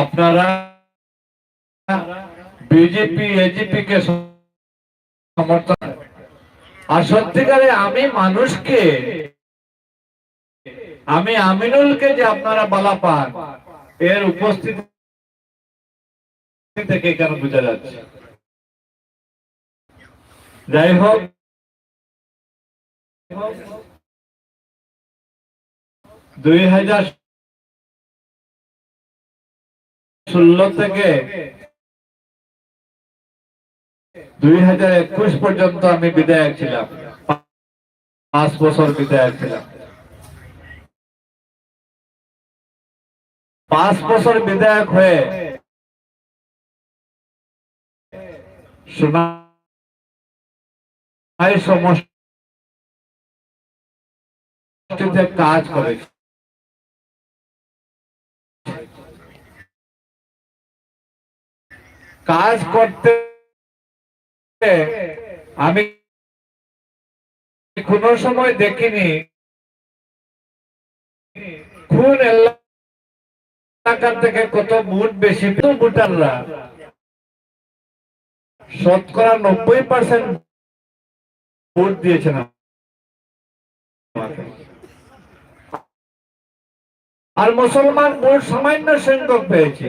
আপনারা BJP AGP কে সমর্থন আর সত্যিকারে আমি মানুষকে, আমি আমিনুলকে যে আপনারা বালা পান, এর উপস্থিতি থেকে কেন বোঝা যাচ্ছে? যাই হোক, দুই হাজার থেকে দুই হাজার একুশ পর্যন্ত আমি বিধায়ক ছিলাম। পাঁচ বছর বিধায়ক ছিলাম। পাঁচ বছর বিধায়ক হয়ে সমষ্টিতে কাজ করেছি। কাজ করতে আমি কোন সময় দেখিনি। খুন এলাকার থেকে কত ভোট বেশি? ভোটাররা। শতকরা নব্বই পার্সেন্ট ভোট দিয়েছেন আর মুসলমান ভোট সামান্য সংখ্যক পেয়েছে।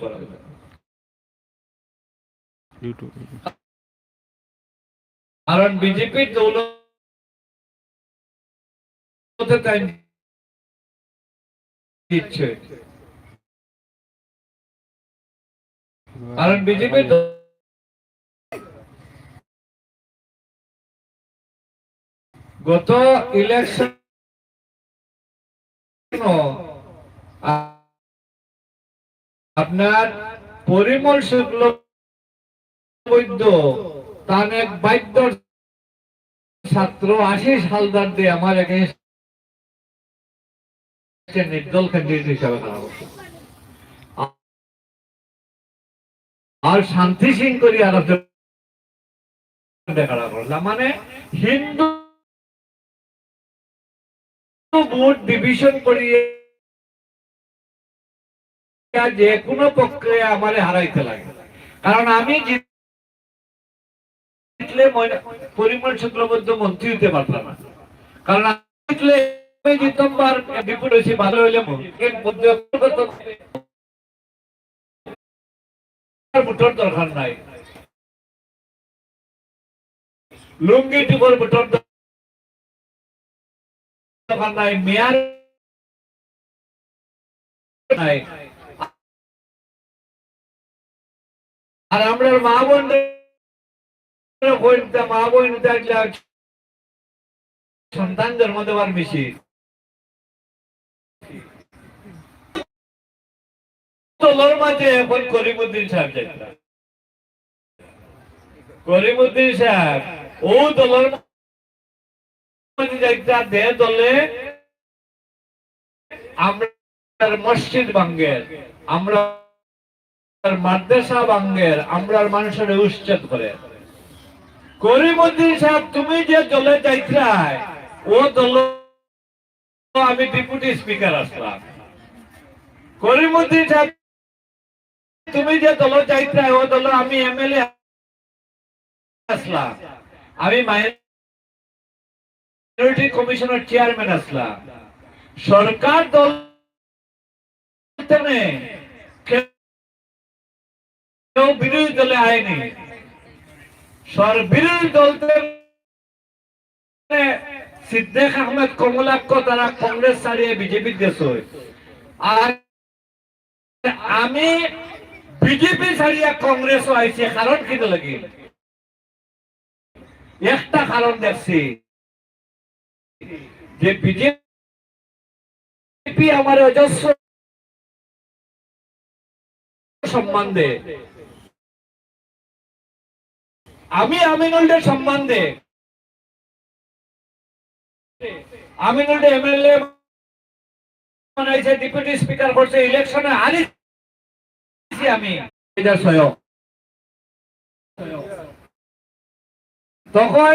করার লাগে ইউটিউব কারণ বিজেপি দৌলতে টাইম দিচ্ছে। কারণ বিজেপি গত ইলেকশন আপনার পরিমল শুক্ল বৈদ্য তার এক বাদ্য ছাত্র আশিস হালদার দিয়ে আমার এগেনস্টে নির্দল ক্যান্ডিডেট হিসাবে খারাপ আর শান্তি সিং করি আর করলাম মানে হিন্দু ভোট ডিভিশন করিয়ে যে কোনো পক্ষে আমার হারাইতে লাগে। কারণ আমি জিতলে পরিমল শুক্লবদ্ধ মন্ত্রী হতে পারতাম না। কারণ জিতলে জিততাম বিপুল হয়েছি ভালো হইলে দরকার নাই। লুঙ্গি দরকার নাই মেয়ার নাই। আর আমরা মা বোন মা বোন সন্তান জন্ম দেওয়ার বেশি তোলার মাঝে করিমুদ্দিন সাহেব করিমুদ্দিন সাহেব, ও দলে আমরা মসজিদ ভাঙ্গের আমরা মাদ্রাসা ভাঙ্গের মানুষের উচ্ছেদ করে। করিমুদ্দিন সাহেব, তুমি যে দলে যাইতাই ও দল আমি ডেপুটি স্পিকার আসলাম। করিমুদ্দিন সাহেব, তুমি যে দল ও দল আমি এমএলএ আসলাম। আমি মাইনরিটি কমিশনের চেয়ারম্যান আসলাম সরকার দল বিরোধী দলে আয়নি। বিরোধী দল সিদ্দিক আহমেদ, কমলাক্ষ তারা কংগ্রেস ছাড়িয়ে বিজেপি দেশ আর আমি বিজেপি ছাড়িয়া কংগ্রেস আইছে, কারণ কি লাগি? একটা কারণ দেখছি। যে বিজেপি আমার অজস্র সম্বন্ধে আমি আমিনুলের সম্বন্ধে এমএলএ স্পিকার করছে ইলেকশনে আমি। তখন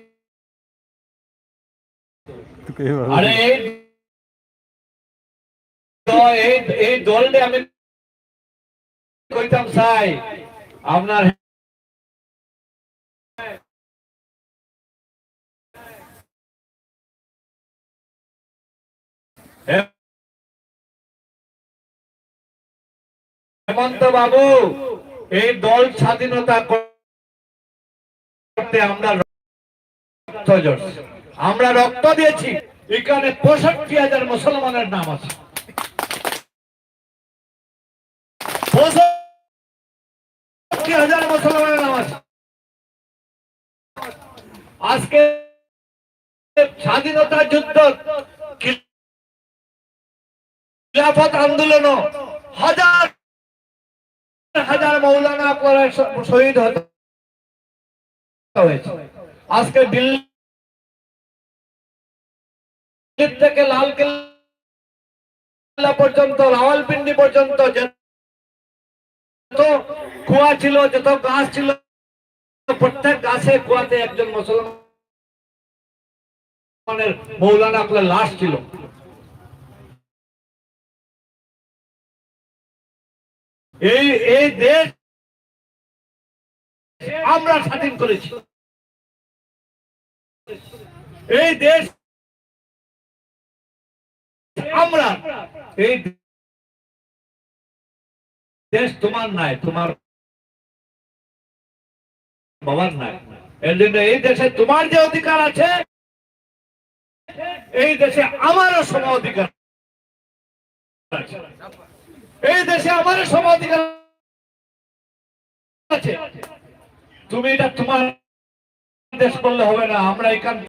আপনার হেমন্ত বাবু এই দল স্বাধীনতা করতে আমরা আমরা রক্ত দিয়েছি। এখানে পঁয়ষট্টি হাজার মুসলমানের নাম আছে। পঁয়ষট্টি স্বাধীনতা যুদ্ধ, খিলাফত আন্দোলন হাজার হাজার মৌলানা শহীদ হতে হয়েছে। আজকে দিল্লি দিল্লি থেকে লাল কেল্লা পর্যন্ত রাওয়ালপিন্ডি পর্যন্ত যত কুয়া ছিল, যত গাছ ছিল, প্রত্যেক গাছে, কুয়াতে একজন মুসলমানের মৌলানা আপনার লাশ ছিল। এই এই দেশ আমরা স্বাধীন করেছি। এই দেশ আমরা এই দেশ তোমার নাই, তোমার বাবার নাই। এর জন্য এই দেশে তোমার যে অধিকার আছে, এই দেশে আমারও সম অধিকার এই দেশে আমারও সম অধিকার আছে। তুমি এটা তোমার দেশ করলে হবে না, আমরা এখান